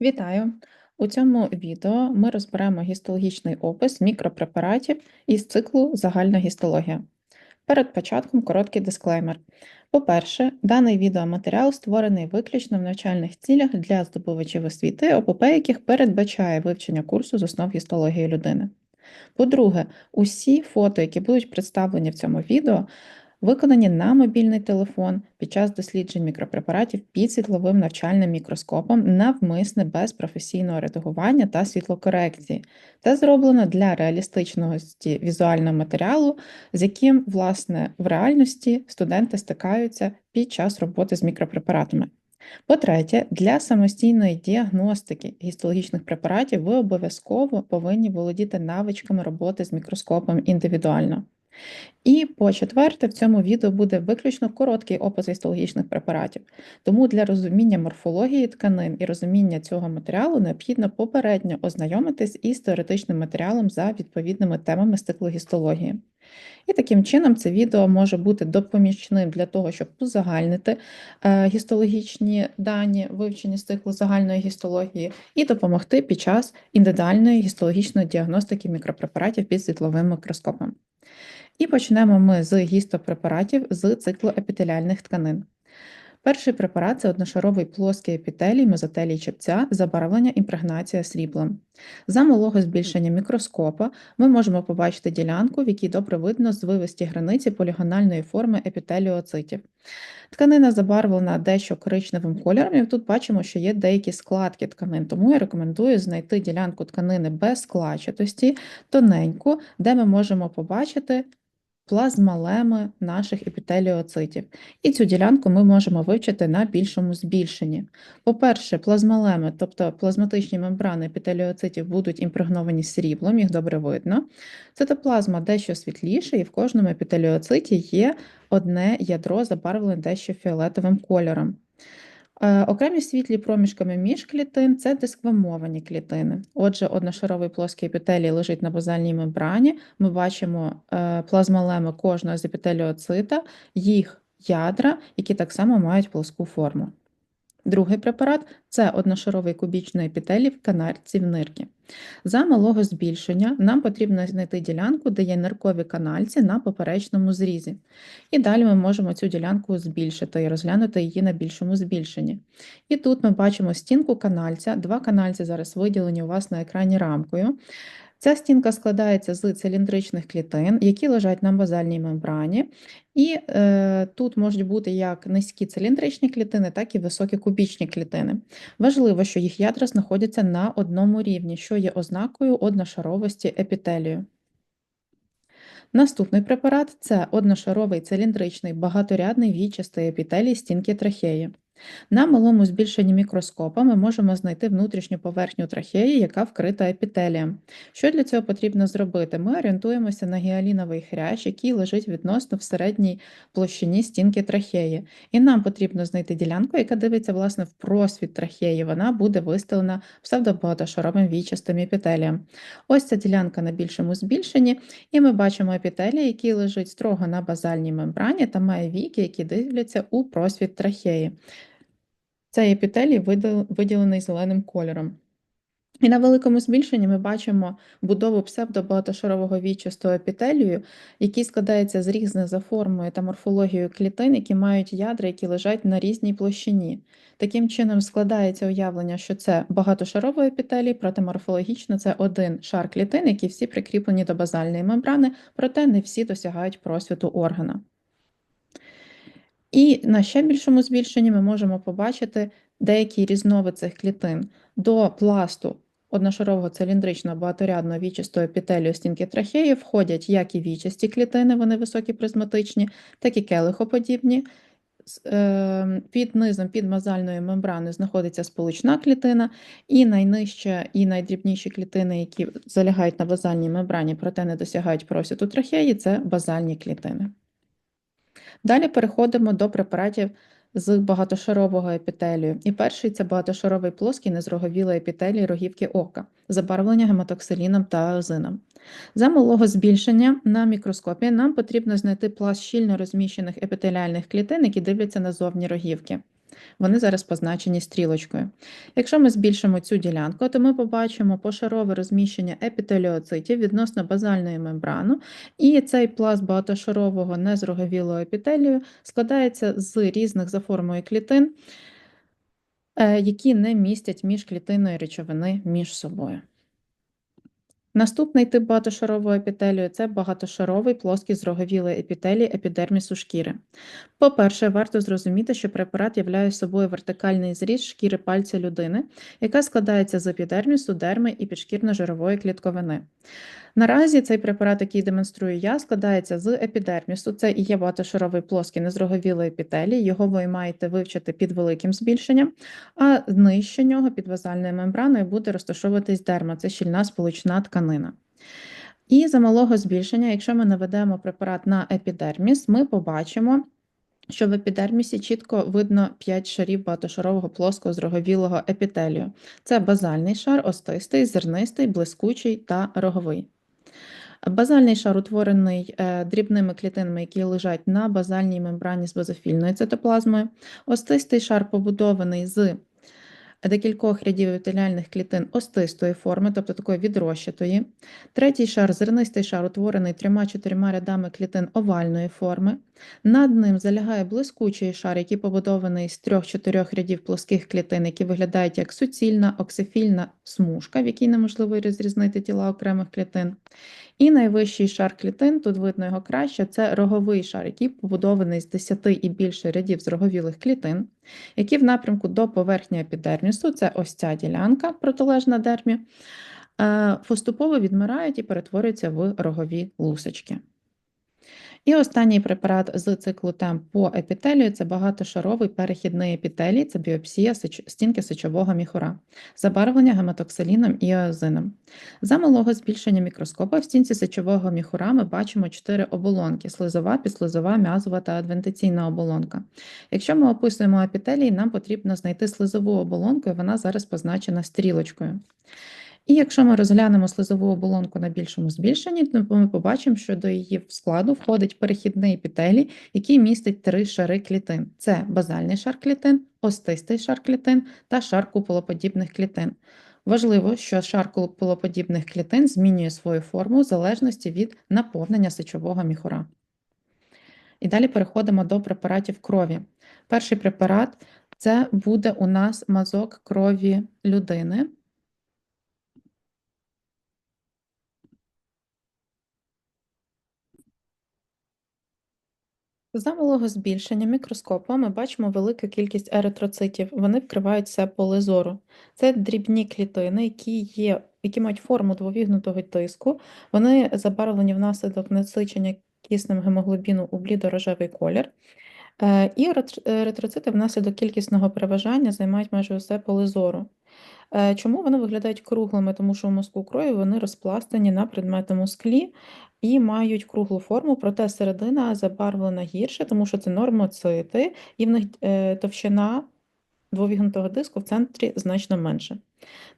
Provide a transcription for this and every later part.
Вітаю! У цьому відео ми розберемо гістологічний опис мікропрепаратів із циклу Загальна гістологія. Перед початком короткий дисклеймер. По-перше, даний відеоматеріал створений виключно в навчальних цілях для здобувачів освіти, ОПП яких передбачає вивчення курсу з основ гістології людини. По-друге, усі фото, які будуть представлені в цьому відео, виконані на мобільний телефон під час досліджень мікропрепаратів під світловим навчальним мікроскопом навмисне без професійного редагування та світлокорекції, та зроблено для реалістичності візуального матеріалу, з яким, власне, в реальності студенти стикаються під час роботи з мікропрепаратами. По-третє, для самостійної діагностики гістологічних препаратів ви обов'язково повинні володіти навичками роботи з мікроскопом індивідуально. І по четверте, в цьому відео буде виключно короткий опис гістологічних препаратів. Тому для розуміння морфології тканин і розуміння цього матеріалу необхідно попередньо ознайомитись із теоретичним матеріалом за відповідними темами стиклогістології. І таким чином це відео може бути допомічним для того, щоб узагальнити е, гістологічні дані вивчення стиклу загальної гістології і допомогти під час індивідуальної гістологічної діагностики мікропрепаратів під світловим мікроскопом. І почнемо ми з гістопрепаратів з циклу епітеліальних тканин. Перший препарат це одношаровий плоский епітелій мезотелій чепця, забарвлення імпрегнація сріблом. За малого збільшення мікроскопа ми можемо побачити ділянку, в якій добре видно звивисті границі полігональної форми епітеліоцитів. Тканина забарвлена дещо коричневим кольором, і тут бачимо, що є деякі складки тканин, тому я рекомендую знайти ділянку тканини без складчатості, тоненьку, де ми можемо побачити плазмалеми наших епітеліоцитів. І цю ділянку ми можемо вивчити на більшому збільшенні. По-перше, плазмалеми, тобто плазматичні мембрани епітеліоцитів, будуть імпрегновані сріблом, їх добре видно. Цитоплазма дещо світліша, і в кожному епітеліоциті є одне ядро, забарвлене дещо фіолетовим кольором. Е, окремі світлі проміжками між клітин це дисквамовані клітини. Отже, одношаровий плоский епітелій лежить на базальній мембрані. Ми бачимо плазмолеми плазмалеми кожного з епітеліоцита, їх ядра, які так само мають плоску форму. Другий препарат це одношаровий кубічний епітелій в канальці в нирки. За малого збільшення нам потрібно знайти ділянку, де є ниркові канальці на поперечному зрізі. І далі ми можемо цю ділянку збільшити і розглянути її на більшому збільшенні. І тут ми бачимо стінку канальця, два канальці зараз виділені у вас на екрані рамкою. Ця стінка складається з циліндричних клітин, які лежать на базальній мембрані, і е, тут можуть бути як низькі циліндричні клітини, так і високі кубічні клітини. Важливо, що їх ядра знаходяться на одному рівні, що є ознакою одношаровості епітелію. Наступний препарат це одношаровий циліндричний багаторядний вічастий епітелій стінки трахеї. На малому збільшенні мікроскопа ми можемо знайти внутрішню поверхню трахеї, яка вкрита епітелієм. Що для цього потрібно зробити? Ми орієнтуємося на гіаліновий хрящ, який лежить відносно в середній площині стінки трахеї. І нам потрібно знайти ділянку, яка дивиться власне в просвіт трахеї. Вона буде виставлена псевдобагатошаровим вічастим епітелієм. Ось ця ділянка на більшому збільшенні, і ми бачимо епітелій, який лежить строго на базальній мембрані та має віки, які дивляться у просвіт трахеї. Цей епітелій виділений зеленим кольором. І на великому збільшенні ми бачимо будову псевдобагатошарового вічастого епітелію, який складається з різних за формою та морфологією клітин, які мають ядра, які лежать на різній площині. Таким чином складається уявлення, що це багатошаровий епітелій, проте морфологічно це один шар клітин, які всі прикріплені до базальної мембрани, проте не всі досягають просвіту органа. І на ще більшому збільшенні ми можемо побачити деякі різновид цих клітин до пласту одношарового циліндричного багаторядного вічистого епітелію стінки трахеї входять як і вічасті клітини, вони високі призматичні, так і келихоподібні. Ем, під низом під мазальною мембраною знаходиться сполучна клітина, і найнижча і найдрібніші клітини, які залягають на базальній мембрані, проте не досягають просвіту трахеї, це базальні клітини. Далі переходимо до препаратів з багатошарового епітелію. І перший це багатошаровий плоский незроговілий епітелій рогівки ока, забарвлення гематоксиліном та озином. За малого збільшення на мікроскопі нам потрібно знайти пласт щільно розміщених епітеліальних клітин, які дивляться на зовні рогівки. Вони зараз позначені стрілочкою. Якщо ми збільшимо цю ділянку, то ми побачимо пошарове розміщення епітеліоцитів відносно базальної мембрану, і цей пласт багатошарового незроговілого епітелію складається з різних за формою клітин, е, які не містять міжклітинної речовини між собою. Наступний тип багатошарової епітелію це багатошаровий плоский зроговілий епітелій епідермісу шкіри. По-перше, варто зрозуміти, що препарат являє собою вертикальний зріз шкіри пальця людини, яка складається з епідермісу, дерми і підшкірно-жирової клітковини. Наразі цей препарат, який демонструю я, складається з епідермісу. Це і є багатошаровий плоский незроговілий епітелій, його ви маєте вивчити під великим збільшенням, а нижче нього під базальною мембраною буде розташовуватись дерма, це щільна сполучна тканина. І за малого збільшення, якщо ми наведемо препарат на епідерміс, ми побачимо. Що в епідермісі чітко видно 5 шарів багатошарового плоского зроговілого епітелію. Це базальний шар, остистий, зернистий, блискучий та роговий. Базальний шар утворений е, дрібними клітинами, які лежать на базальній мембрані з базофільною цитоплазмою. Остистий шар побудований з декількох рядів епітеліальних клітин остистої форми, тобто такої відрощатої. Третій шар зернистий шар утворений трьома-чотирма рядами клітин овальної форми. Над ним залягає блискучий шар, який побудований з трьох-чотирьох рядів плоских клітин, які виглядають як суцільна оксифільна смужка, в якій неможливо розрізнити тіла окремих клітин. І найвищий шар клітин, тут видно його краще, це роговий шар, який побудований з 10 і більше рядів з роговілих клітин, які в напрямку до поверхні епідермісу, це ось ця ділянка протилежна дермі, е, поступово відмирають і перетворюються в рогові лусочки. І останній препарат з циклу темп по епітелію це багатошаровий перехідний епітелій, це біопсія стінки сечового міхура, забарвлення гематоксиліном і еозином. За малого збільшення мікроскопа в стінці сечового міхура ми бачимо чотири оболонки: слизова, підслизова, м'язова та адвентиційна оболонка. Якщо ми описуємо епітелій, нам потрібно знайти слизову оболонку, і вона зараз позначена стрілочкою. І якщо ми розглянемо слизову оболонку на більшому збільшенні, то ми побачимо, що до її складу входить перехідний епітелій, який містить три шари клітин: це базальний шар клітин, остистий шар клітин та шар куполоподібних клітин. Важливо, що шар куполоподібних клітин змінює свою форму в залежності від наповнення сечового міхура. І далі переходимо до препаратів крові. Перший препарат це буде у нас мазок крові людини. За малого збільшення мікроскопа ми бачимо велику кількість еритроцитів. Вони вкривають все поле зору. Це дрібні клітини, які є, які мають форму двовігнутого тиску. Вони забарвлені внаслідок насичення киснем гемоглобіну у блідорожевий колір. Е, і еритроцити внаслідок кількісного переважання займають майже усе поле зору. Е, чому вони виглядають круглими? Тому що в мозку крові вони розпластані на предметному склі і мають круглу форму, проте середина забарвлена гірше, тому що це нормоцити, і в них е, товщина двовігнутого диску в центрі значно менше.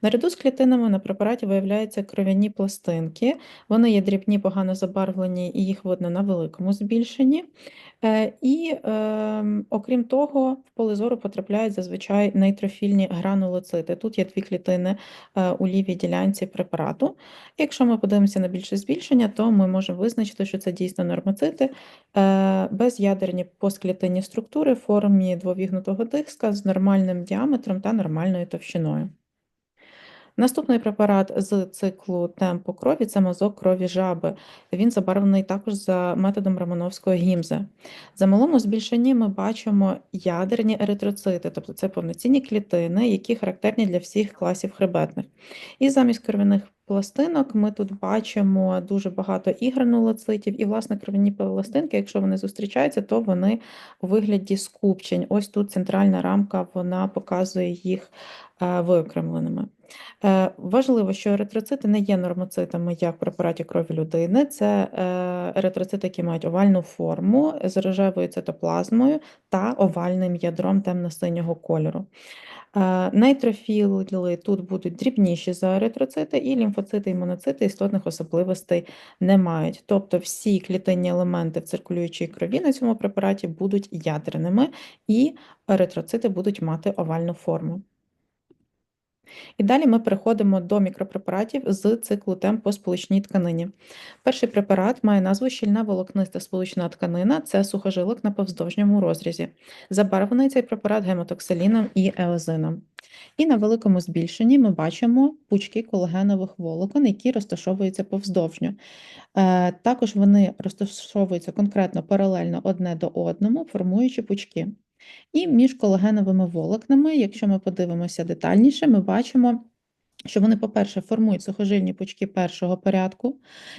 Наряду з клітинами на препараті виявляються кров'яні пластинки. Вони є дрібні, погано забарвлені, і їх видно на великому збільшенні. Е, і, ем, окрім того, в поле зору потрапляють зазвичай нейтрофільні гранулоцити. Тут є дві клітини е, у лівій ділянці препарату. Якщо ми подивимося на більше збільшення, то ми можемо визначити, що це дійсно нормоцити, е, безядерні постклітинні структури в формі двовігнутого диска з нормальним діаметром та нормальною товщиною. Наступний препарат з циклу темпу крові це мазок крові жаби. Він забарвлений також за методом Романовського гімза. За малому збільшенні ми бачимо ядерні еритроцити, тобто це повноцінні клітини, які характерні для всіх класів хребетних. І замість кров'яних пластинок ми тут бачимо дуже багато і гранулоцитів, і, власне, кров'яні пластинки, якщо вони зустрічаються, то вони у вигляді скупчень. Ось тут центральна рамка вона показує їх виокремленими. Е, Важливо, що еритроцити не є нормоцитами як в препараті крові людини. Це е, еритроцити, які мають овальну форму з рожевою цитоплазмою та овальним ядром темно-синього кольору. Е, Нейтрофіли тут будуть дрібніші за еритроцити, і лімфоцити і моноцити істотних особливостей не мають. Тобто всі клітинні елементи в циркулюючій крові на цьому препараті будуть ядерними, і еритроцити будуть мати овальну форму. І далі ми переходимо до мікропрепаратів з циклу тем по сполучній тканині. Перший препарат має назву щільна волокниста сполучна тканина, це сухожилок на повздовжньому розрізі. Забарвлений цей препарат гемотоксиліном і еозином. І на великому збільшенні ми бачимо пучки колагенових волокон, які розташовуються повздовжньо. Е, Також вони розташовуються конкретно паралельно одне до одному, формуючи пучки. І між колагеновими волокнами, якщо ми подивимося детальніше, ми бачимо, що вони, по-перше, формують сухожильні пучки першого порядку,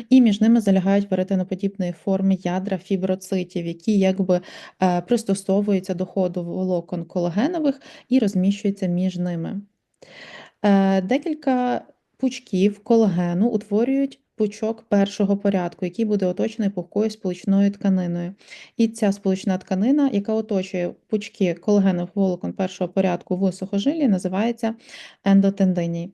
і між ними залягають веретеноподібної форми ядра фіброцитів, які якби е, пристосовуються до ходу волокон колагенових і розміщуються між ними. Е, Декілька пучків колагену утворюють пучок першого порядку, який буде оточений пухкою сполучною тканиною. І ця сполучна тканина, яка оточує пучки колагенових волокон першого порядку в сухожилі, називається ендотендиній.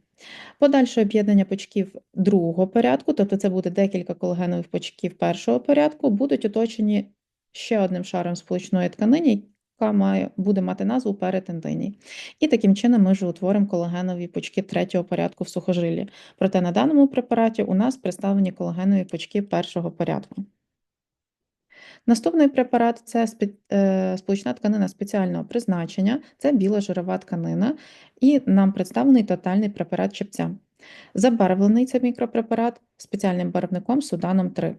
Подальше об'єднання пучків другого порядку, тобто це буде декілька колагенових пучків першого порядку, будуть оточені ще одним шаром сполучної тканини, яка має, буде мати назву перетендиній. І таким чином ми вже утворимо колагенові пучки третього порядку в сухожилі. Проте на даному препараті у нас представлені колагенові пучки першого порядку. Наступний препарат це е, сполучна тканина спеціального призначення, це біла жирова тканина, і нам представлений тотальний препарат чепця. Забарвлений цей мікропрепарат спеціальним барвником суданом 3.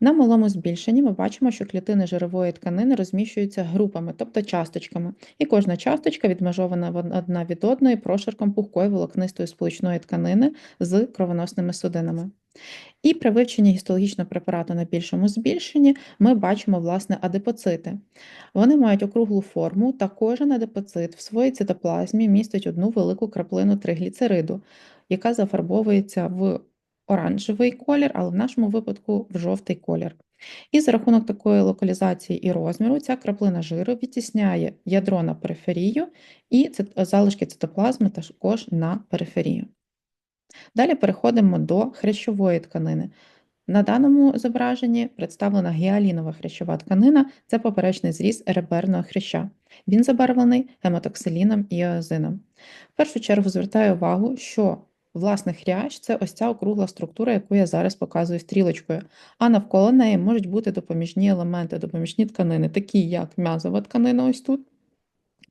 На малому збільшенні ми бачимо, що клітини жирової тканини розміщуються групами, тобто часточками, і кожна часточка відмежована одна від одної прошарком пухкої волокнистої сполучної тканини з кровоносними судинами. І при вивченні гістологічного препарату на більшому збільшенні ми бачимо власне адипоцити. Вони мають округлу форму, та кожен адипоцит в своїй цитоплазмі містить одну велику краплину тригліцериду, яка зафарбовується в оранжевий колір, але в нашому випадку в жовтий колір. І за рахунок такої локалізації і розміру ця краплина жиру відтісняє ядро на периферію і залишки цитоплазми також на периферію. Далі переходимо до хрящової тканини. На даному зображенні представлена гіалінова хрящова тканина це поперечний зріз реберного хряща. Він забарвлений гемотоксиліном і еозином. В першу чергу звертаю увагу, що власне ряч це ось ця округла структура, яку я зараз показую стрілочкою, а навколо неї можуть бути допоміжні елементи, допоміжні тканини, такі як м'язова тканина, ось тут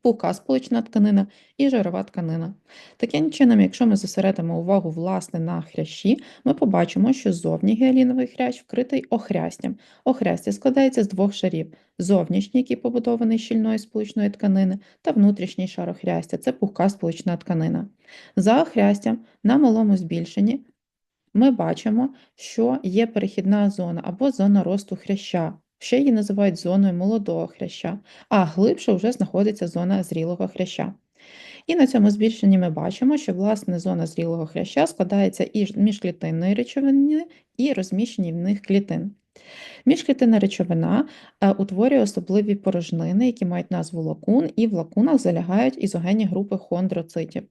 пухка сполучна тканина і жирова тканина. Таким чином, якщо ми зосередимо увагу власне на хрящі, ми побачимо, що зовні гіаліновий хрящ вкритий охрястям. Охрястя складається з двох шарів: зовнішній, який побудований щільної сполучної тканини, та внутрішній шар охрястя це пухка сполучна тканина. За охрястям на малому збільшенні ми бачимо, що є перехідна зона або зона росту хряща. Ще її називають зоною молодого хряща, а глибше вже знаходиться зона зрілого хряща. І на цьому збільшенні ми бачимо, що власне зона зрілого хряща складається із міжклітинної речовини і розміщені в них клітин. Міжклітинна речовина е, утворює особливі порожнини, які мають назву лакун, і в лакунах залягають ізогенні групи хондроцитів.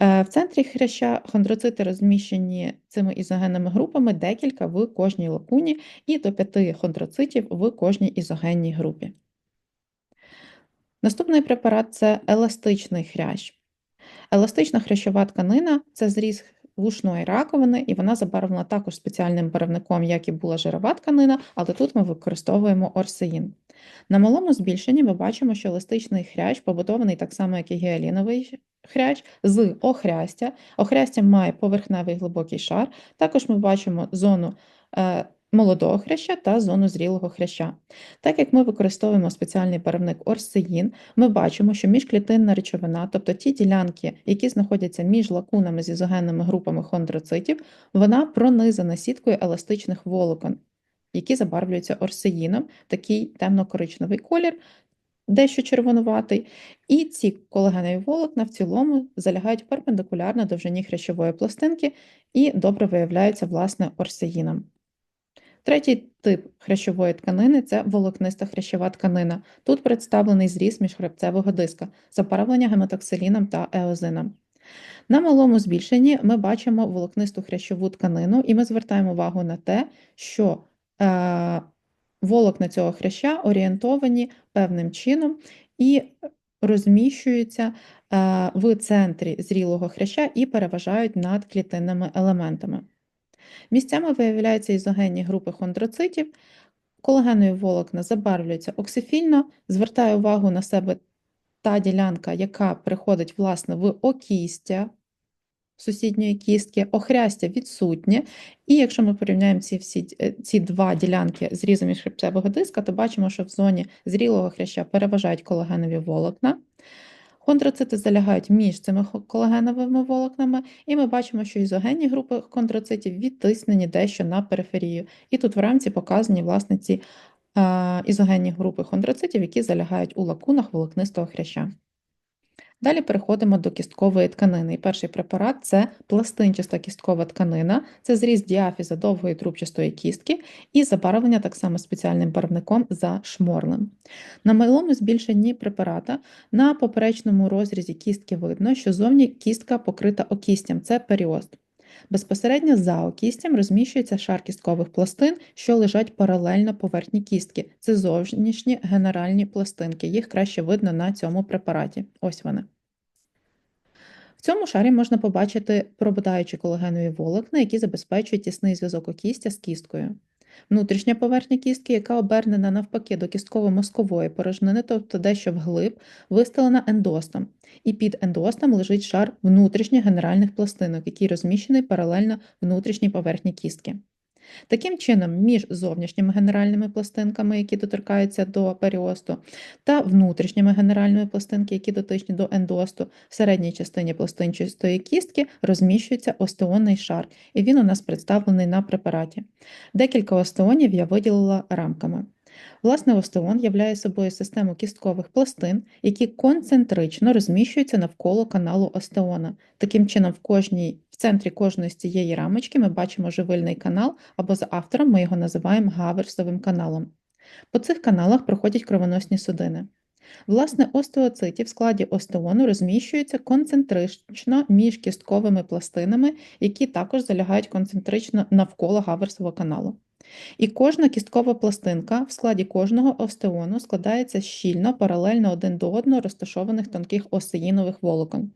Е, в центрі хряща хондроцити розміщені цими ізогенними групами декілька в кожній лакуні і до п'яти хондроцитів в кожній ізогенній групі. Наступний препарат це еластичний хрящ. Еластична хрящова тканина це зріз вушної раковини, і вона забарвлена також спеціальним барвником, як і була жирова тканина, але тут ми використовуємо орсеїн. На малому збільшенні ми бачимо, що еластичний хрящ побудований так само, як і гіаліновий хрящ, з охрястя. Охрястя має поверхневий глибокий шар. Також ми бачимо зону е, молодого хряща та зону зрілого хряща. Так як ми використовуємо спеціальний барвник орсеїн, ми бачимо, що міжклітинна речовина, тобто ті ділянки, які знаходяться між лакунами з ізогенними групами хондроцитів, вона пронизана сіткою еластичних волокон, які забарвлюються орсеїном, такий темно-коричневий колір. дещо червонуватий, і ці колагенові волокна в цілому залягають перпендикулярно довжині хрящової пластинки і добре виявляються, власне, орсеїном. Третій тип хрящової тканини це волокниста хрящова тканина. Тут представлений зріз міжхребцевого диска, запарвлення гематоксиліном та еозином. На малому збільшенні ми бачимо волокнисту хрящову тканину, і ми звертаємо увагу на те, що волокна цього хряща орієнтовані певним чином і розміщуються е, в центрі зрілого хряща і переважають над клітинними елементами. Місцями виявляються ізогенні групи хондроцитів, колагенові волокна забарвлюються оксифільно, звертає увагу на себе та ділянка, яка приходить власне в окістя сусідньої кістки, охрястя відсутнє. І якщо ми порівняємо ці всі е, ці два ділянки зрізу міжхребцевого диска, то бачимо, що в зоні зрілого хряща переважають колагенові волокна. Хондроцити залягають між цими колагеновими волокнами, і ми бачимо, що ізогенні групи хондроцитів відтиснені дещо на периферію. І тут в рамці показані власне ці е, ізогенні групи хондроцитів, які залягають у лакунах волокнистого хряща. Далі переходимо до кісткової тканини. І перший препарат це пластинчаста кісткова тканина, це зріз діафіза довгої трубчастої кістки і забарвлення так само спеціальним барвником за шморлем. На малому збільшенні препарата на поперечному розрізі кістки видно, що зовні кістка покрита окістям, це періост. Безпосередньо за окістям розміщується шар кісткових пластин, що лежать паралельно поверхні кістки. Це зовнішні генеральні пластинки. Їх краще видно на цьому препараті. Ось вони. В цьому шарі можна побачити пробудаючі колагенові волокна, які забезпечують тісний зв'язок окістя з кісткою. Внутрішня поверхня кістки, яка обернена навпаки до кістково-мозкової порожнини, тобто дещо вглиб, вистелена ендостом, і під ендостом лежить шар внутрішніх генеральних пластинок, який розміщений паралельно внутрішній поверхні кістки. Таким чином, між зовнішніми генеральними пластинками, які доторкаються до періосту, та внутрішніми генеральними пластинки, які дотичні до ендосту, в середній частині пластинчастої кістки розміщується остеонний шар, і він у нас представлений на препараті. Декілька остеонів я виділила рамками. Власне, остеон являє собою систему кісткових пластин, які концентрично розміщуються навколо каналу остеона. Таким чином, в кожній, в центрі кожної з цієї рамочки ми бачимо живильний канал, або за автором ми його називаємо гаверсовим каналом. По цих каналах проходять кровоносні судини. Власне, остеоциті в складі остеону розміщуються концентрично між кістковими пластинами, які також залягають концентрично навколо гаверсового каналу. І кожна кісткова пластинка в складі кожного остеону складається щільно, паралельно один до одного розташованих тонких осеїнових волокон.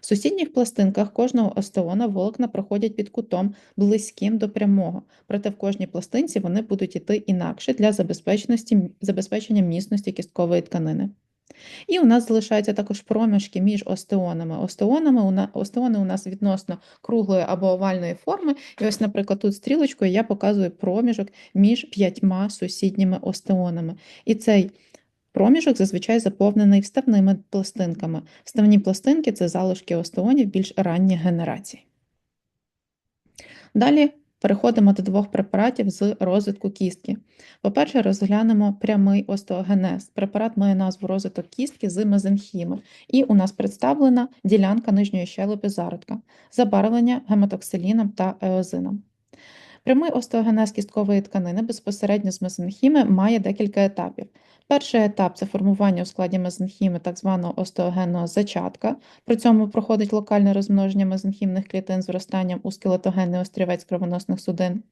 В сусідніх пластинках кожного остеона волокна проходять під кутом близьким до прямого, проте в кожній пластинці вони будуть йти інакше для забезпечення міцності кісткової тканини. І у нас залишаються також проміжки між остеонами. Остеонами Остеони у нас відносно круглої або овальної форми. І ось, наприклад, тут стрілочкою я показую проміжок між п'ятьма сусідніми остеонами. І цей проміжок зазвичай заповнений вставними пластинками. Вставні пластинки це залишки остеонів більш ранніх генерацій. Далі Переходимо до двох препаратів з розвитку кістки. По-перше, розглянемо прямий остеогенез. Препарат має назву розвиток кістки з мезенхіми, і у нас представлена ділянка нижньої щелепи зародка, забарвлення гематоксиліном та еозином. Прямий остеогенез кісткової тканини безпосередньо з мезенхіми має декілька етапів. Перший етап це формування у складі мезенхіми так званого остеогенного зачатка. При цьому проходить локальне розмноження мезенхімних клітин з виростанням у скелетогенний острівець кровоносних судин.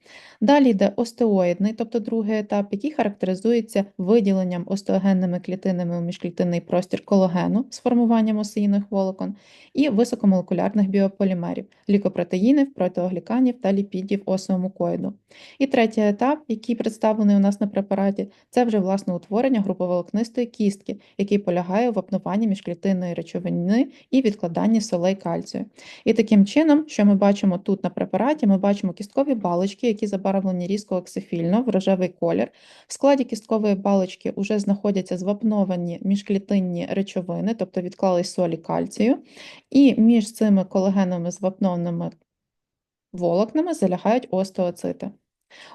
Далі йде остеоїдний, тобто другий етап, який характеризується виділенням остеогенними клітинами у міжклітинний простір кологену з формуванням осеїних волокон і високомолекулярних біополімерів, лікопротеїнів, протеогліканів та ліпідів осеомукоїду. І третій етап, який представлений у нас на препараті, це вже власне утворення груповолокнистої кістки, який полягає у вапнуванні міжклітинної речовини і відкладанні солей кальцію. І таким чином, що ми бачимо тут на препараті, ми бачимо кісткові балочки, які забарвлені різко оксифільно в рожевий колір. В складі кісткової балочки вже знаходяться звапновані міжклітинні речовини, тобто відклались солі кальцію, і між цими колагеновими звапнованими волокнами залягають остеоцити.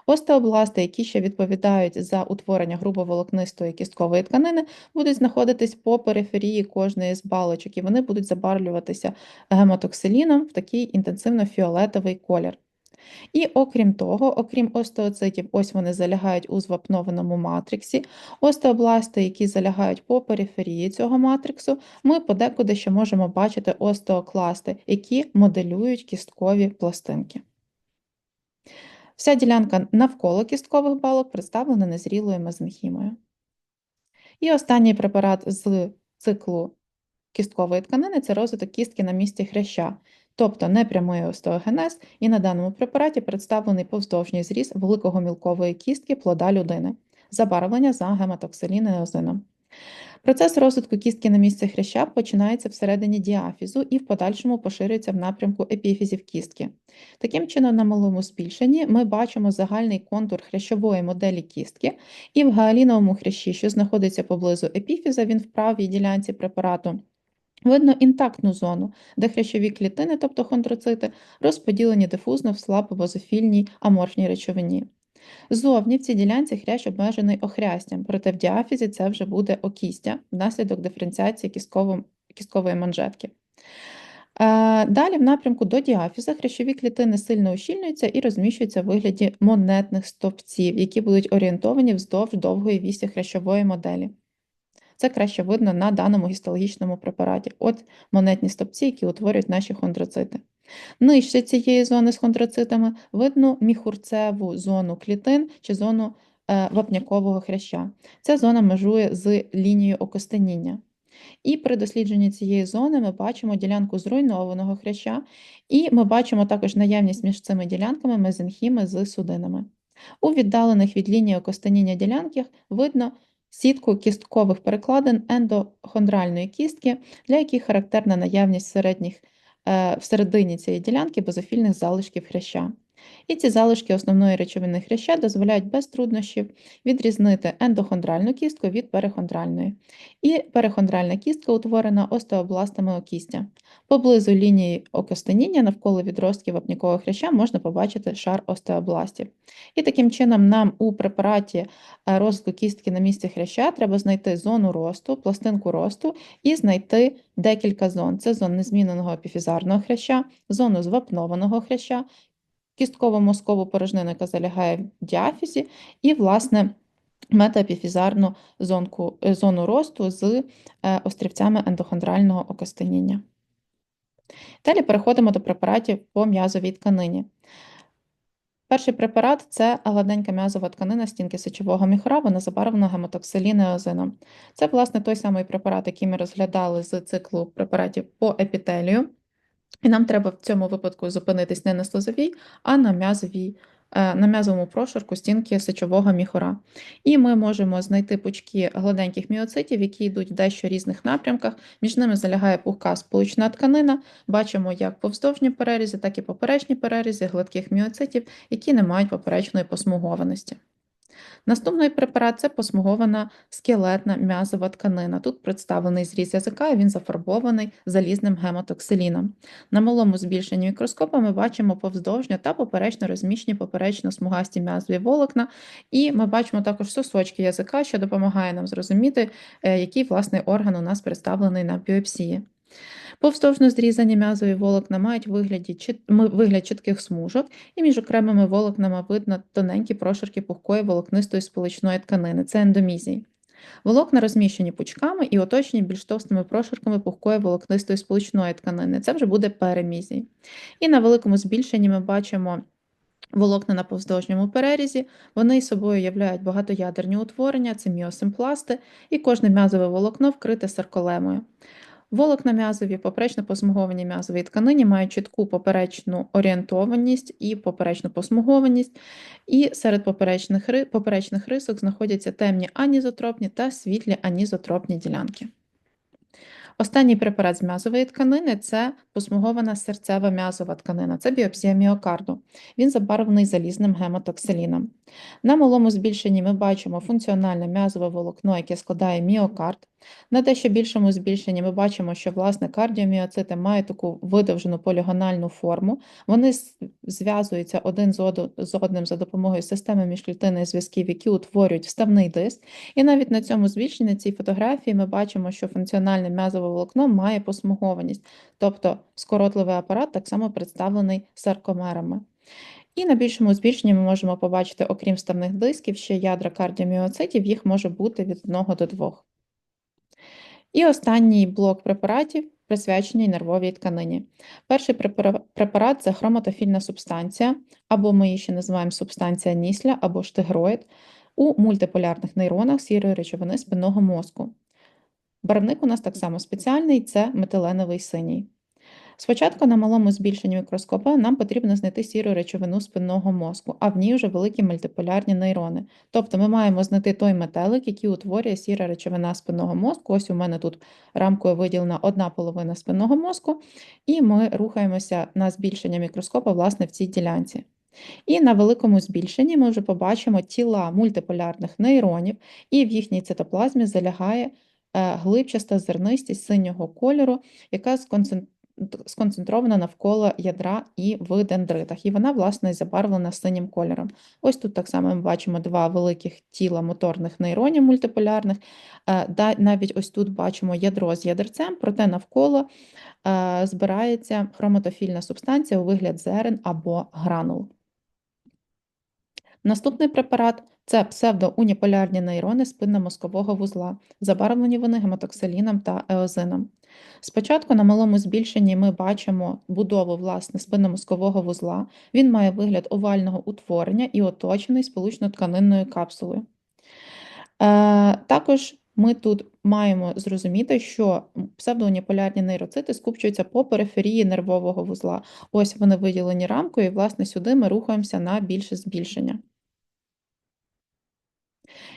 Остеобласти, які ще відповідають за утворення грубоволокнистої кісткової тканини, будуть знаходитись по периферії кожної з балочок, і вони будуть забарвлюватися гемотоксиліном в такий інтенсивно-фіолетовий колір. І окрім того, окрім остеоцитів, ось вони залягають у звапнованому матриксі. Остеобласти, які залягають по периферії цього матриксу, ми подекуди ще можемо бачити остеокласти, які моделюють кісткові пластинки. Вся ділянка навколо кісткових балок представлена незрілою мезенхімою. І останній препарат з циклу кісткової тканини це розвиток кістки на місці хряща, тобто непрямий остеогенез, і на даному препараті представлений повздовжній зріз великого мілкової кістки плода людини, забарвлення за гематоксилін і озином. Процес розвитку кістки на місці хряща починається всередині діафізу і в подальшому поширюється в напрямку епіфізів кістки. Таким чином, на малому збільшенні ми бачимо загальний контур хрящової моделі кістки, і в гааліновому хрящі, що знаходиться поблизу епіфіза, він в правій ділянці препарату. Видно інтактну зону, де хрящові клітини, тобто хондроцити, розподілені дифузно в слабобазофільній аморфній речовині. Зовні в цій ділянці хрящ обмежений охрястям, проте в діафізі це вже буде окістя внаслідок диференціації кісткової манжетки. Е, далі, в напрямку до діафіза, хрящові клітини сильно ущільнюються і розміщуються в вигляді монетних стовпців, які будуть орієнтовані вздовж довгої вісі хрящової моделі. Це краще видно на даному гістологічному препараті. От монетні стовпці, які утворюють наші хондроцити. Нижче цієї зони з хондроцитами видно міхурцеву зону клітин чи зону е, вапнякового хряща. Ця зона межує з лінією окостеніння. І при дослідженні цієї зони ми бачимо ділянку зруйнованого хряща, і ми бачимо також наявність між цими ділянками мезенхіми з судинами. У віддалених від лінії окостеніння ділянках видно сітку кісткових перекладин ендохондральної кістки, для яких характерна наявність середніх всередині цієї ділянки базофільних залишків хряща. І ці залишки основної речовини хряща дозволяють без труднощів відрізнити ендохондральну кістку від перихондральної. І перихондральна кістка утворена остеобластами окістя. Поблизу лінії окостеніння навколо відростків вапнікового хряща можна побачити шар остеобластів. І таким чином нам у препараті е, розвитку кістки на місці хряща треба знайти зону росту, пластинку росту і знайти декілька зон. Це зон незміненого епіфізарного хряща, зону звапнованого хряща кістково-мозкову порожнину, яка залягає в діафізі, і, власне, метаепіфізарну зонку, е, зону росту з е, острівцями ендохондрального окостеніння. Далі переходимо до препаратів по м'язовій тканині. Перший препарат це гладенька м'язова тканина стінки сечового міхура, вона забарвлена гематоксилінеозином. Це, власне, той самий препарат, який ми розглядали з циклу препаратів по епітелію. І нам треба в цьому випадку зупинитись не на слозовій, а на м'язовій. Е, на м'язовому прошарку стінки сечового міхура. І ми можемо знайти пучки гладеньких міоцитів, які йдуть в дещо різних напрямках. Між ними залягає пухка сполучна тканина. Бачимо як повздовжні перерізи, так і поперечні перерізи гладких міоцитів, які не мають поперечної посмугованості. Наступний препарат це посмугована скелетна м'язова тканина. Тут представлений зріз язика, і він зафарбований залізним гемотоксиліном. На малому збільшенні мікроскопа ми бачимо повздовжньо та поперечно розміщені поперечно смугасті м'язові волокна, і ми бачимо також сосочки язика, що допомагає нам зрозуміти, е, який власний орган у нас представлений на біопсії. Повздовжно зрізані м'язові волокна мають вигляді, вигляд чітких смужок, і між окремими волокнами видно тоненькі прошарки пухкої волокнистої сполучної тканини це ендомізії. Волокна розміщені пучками і оточені більш товстими прошарками пухкої волокнистої сполучної тканини. Це вже буде перемізій. І на великому збільшенні ми бачимо. Волокна на повздовжньому перерізі, вони собою являють багатоядерні утворення, це міосимпласти, і кожне м'язове волокно вкрите сарколемою. Волокна м'язові, поперечно посмуговані м'язові тканині мають чітку поперечну орієнтованість і поперечну посмугованість, і серед поперечних поперечних рисок знаходяться темні анізотропні та світлі анізотропні ділянки. Останній препарат з м'язової тканини це посмугована серцева м'язова тканина, це біопсія міокарду. Він забарвлений залізним гемотоксиліном. На малому збільшенні ми бачимо функціональне м'язове волокно, яке складає міокард. На дещо більшому збільшенні ми бачимо, що власне кардіоміоцити мають таку видовжену полігональну форму. Вони зв'язуються один з одним за допомогою системи міжклітинних зв'язків, які утворюють вставний диск. І навіть на цьому збільшенні цій фотографії ми бачимо, що функціональне м'язове волокно має посмугованість, тобто скоротливий апарат так само представлений саркомерами. І на більшому збільшенні ми можемо побачити, окрім вставних дисків, ще ядра кардіоміоцитів, їх може бути від 1 до 2. І останній блок препаратів присвячений нервовій тканині. Перший препарат це хроматофільна субстанція, або ми її ще називаємо субстанція нісля або штигроїд у мультиполярних нейронах сірої речовини спинного мозку. Барвник у нас так само спеціальний це метиленовий синій. Спочатку на малому збільшенні мікроскопа нам потрібно знайти сіру речовину спинного мозку, а в ній вже великі мультиполярні нейрони. Тобто ми маємо знайти той метелик, який утворює сіра речовина спинного мозку. Ось у мене тут рамкою виділена одна половина спинного мозку, і ми рухаємося на збільшення мікроскопа власне в цій ділянці. І на великому збільшенні ми вже побачимо тіла мультиполярних нейронів, і в їхній цитоплазмі залягає глибчаста зернистість синього кольору, яка сконцентрована навколо ядра і в дендритах. І вона, власне, забарвлена синім кольором. Ось тут так само ми бачимо два великих тіла моторних нейронів мультиполярних. Е, навіть ось тут бачимо ядро з ядерцем, проте навколо е, збирається хроматофільна субстанція у вигляд зерен або гранул. Наступний препарат це псевдоуніполярні нейрони спинномозкового вузла, забарвлені вони гематоксиліном та еозином. Спочатку на малому збільшенні ми бачимо будову власне спинномозкового вузла. Він має вигляд овального утворення і оточений сполучно-тканинною капсулою. Е, також ми тут маємо зрозуміти, що псевдоуніполярні нейроцити скупчуються по периферії нервового вузла. Ось вони виділені рамкою, і, власне, сюди ми рухаємося на більше збільшення.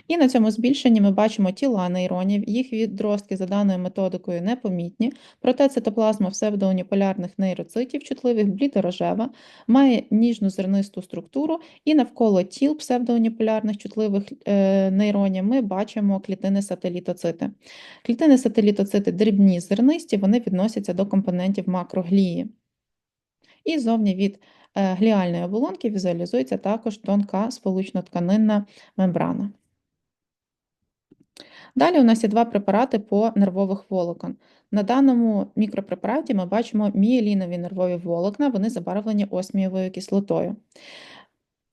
І на цьому збільшенні ми бачимо тіла нейронів, їх відростки за даною методикою непомітні, проте цитоплазма псевдоуніполярних нейроцитів, чутливих блідорожева, має ніжну зернисту структуру, і навколо тіл псевдоуніполярних чутливих е, нейронів ми бачимо клітини сателітоцити. Клітини сателітоцити дрібні зернисті, вони відносяться до компонентів макроглії. І зовні від е, гліальної оболонки візуалізується також тонка сполучно-тканинна мембрана. Далі у нас є два препарати по нервових волокон. На даному мікропрепараті ми бачимо мієлінові нервові волокна, вони забарвлені осмієвою кислотою.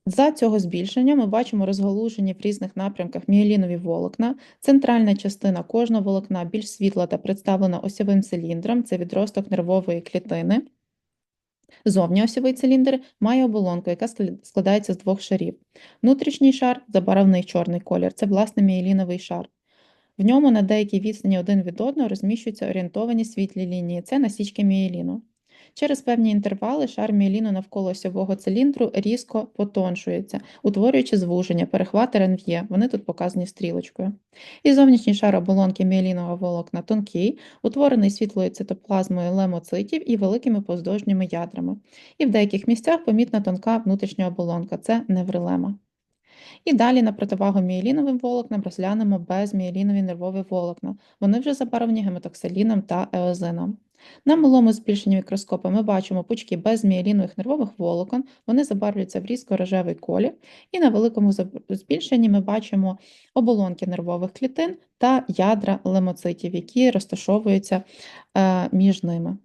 За цього збільшення ми бачимо розгалужені в різних напрямках мієлінові волокна. Центральна частина кожного волокна більш світла та представлена осьовим циліндром, це відросток нервової клітини. Зовні осьовий циліндр має оболонку, яка складається з двох шарів. Внутрішній шар забарвлений чорний колір, це власне мієліновий шар. В ньому на деякій відстані один від одного розміщуються орієнтовані світлі лінії це насічки мієліну. Через певні інтервали шар мієліну навколо осьового циліндру різко потоншується, утворюючи звуження, перехвати ренв'є, вони тут показані стрілочкою. І зовнішній шар оболонки мієлінового волокна тонкий, утворений світлою цитоплазмою лемоцитів і великими поздовжніми ядрами. І в деяких місцях помітна тонка внутрішня оболонка це неврилема. І далі на противагу мієліновим волокнам розглянемо безмієлінові нервові волокна. Вони вже забарвлені гематоксиліном та еозином. На малому збільшенні мікроскопа ми бачимо пучки безмієлінових нервових волокон, вони забарвлюються в різко-рожевий колір, і на великому збільшенні ми бачимо оболонки нервових клітин та ядра лемоцитів, які розташовуються е, між ними.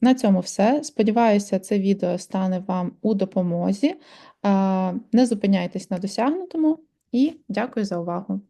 На цьому все. Сподіваюся, це відео стане вам у допомозі. Не зупиняйтесь на досягнутому і дякую за увагу!